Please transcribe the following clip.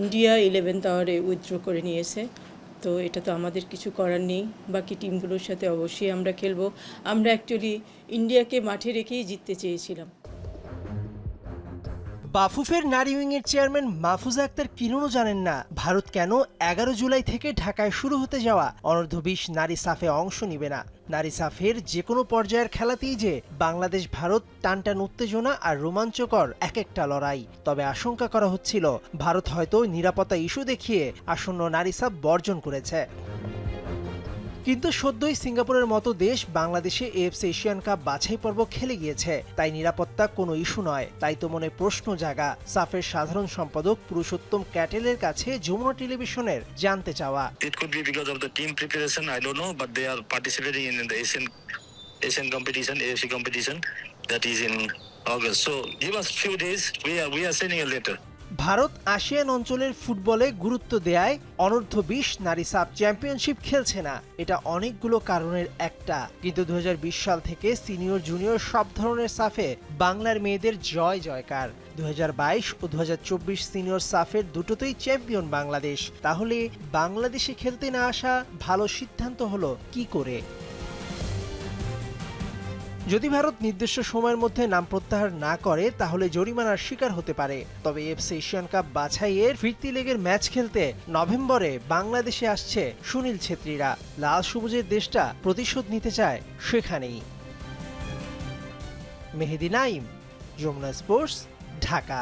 India eleventh আওয়ারে withdraw করে নিয়েছে। তো এটা তো আমাদের কিছু করার নেই। বাকি টিমগুলোর সাথে অবশ্যই আমরা খেলব। আমরা অ্যাকচুয়ালি ইন্ডিয়াকে মাঠে রেখেই জিততে চেয়েছিলাম। বাফুফের নারী উইংয়ের চেয়ারম্যান মাহফুজা আক্তার কিরণও জানেন না, ভারত কেন এগারো জুলাই থেকে ঢাকায় শুরু হতে যাওয়া অনূর্ধ্ব বিশ নারী সাফে অংশ নিবে না? নারী সাফের যে কোনো পর্যায়ের খেলাতেই যে বাংলাদেশ, ভারত টানটান উত্তেজনা আর রোমাঞ্চকর এক একটা লড়াই। তবে আশঙ্কা করা হচ্ছিল, ভারত হয়তো নিরাপত্তা ইস্যু দেখিয়ে আসন্ন নারী সাফ বর্জন করেছে। কিন্তু সদ্যই সিঙ্গাপুরের মতো দেশ বাংলাদেশে এফ এশিয়ান কাপ বাছাই পর্ব খেলে গিয়েছে। তাই নিরাপত্তা কোনো ইস্যু নয়। তাই তো মনে প্রশ্ন জাগা। সাফের সাধারণ সম্পাদক পুরুষোত্তম ক্যাটেলের কাছে যমুনা টেলিভিশনের জানতে চাওয়া। It could be of the team preparation I don't know but are participating in the Asian Asian competition AFC competition that is in August so give us few days we are later Bharat ASEAN অঞ্চলের ফুটবলে গুরুত্ব দেয় অনূর্ধ্ব বিশ নারী sub championship খেলছে না। এটা অনেকগুলো কারণের একটা। কিন্তু দু হাজার বিশ সাল থেকে সিনিয়র জুনিয়র সব ধরনের সাফে বাংলার মেয়েদের জয় জয়কার। দুহাজার বাইশ ও দু হাজার চব্বিশ সিনিয়র সাফের দুটোতেই চ্যাম্পিয়ন বাংলাদেশ। তাহলে বাংলাদেশে খেলতে না আসা ভালো সিদ্ধান্ত হলো কি করে? যদি ভারত নির্দিষ্ট সময়ের মধ্যে নাম প্রত্যাহার না করে, তাহলে জরিমানার শিকার হতে পারে। তবে এফসি এশিয়ান কাপ বাছাইয়ের ফিরতি লেগের ম্যাচ খেলতে নভেম্বরে বাংলাদেশে আসছে সুনীল ছেত্রীরা। লাল সবুজের দেশটা প্রতিশোধ নিতে চায় সেখানেই। মেহেদি নাইম, যমুনা স্পোর্টস, ঢাকা।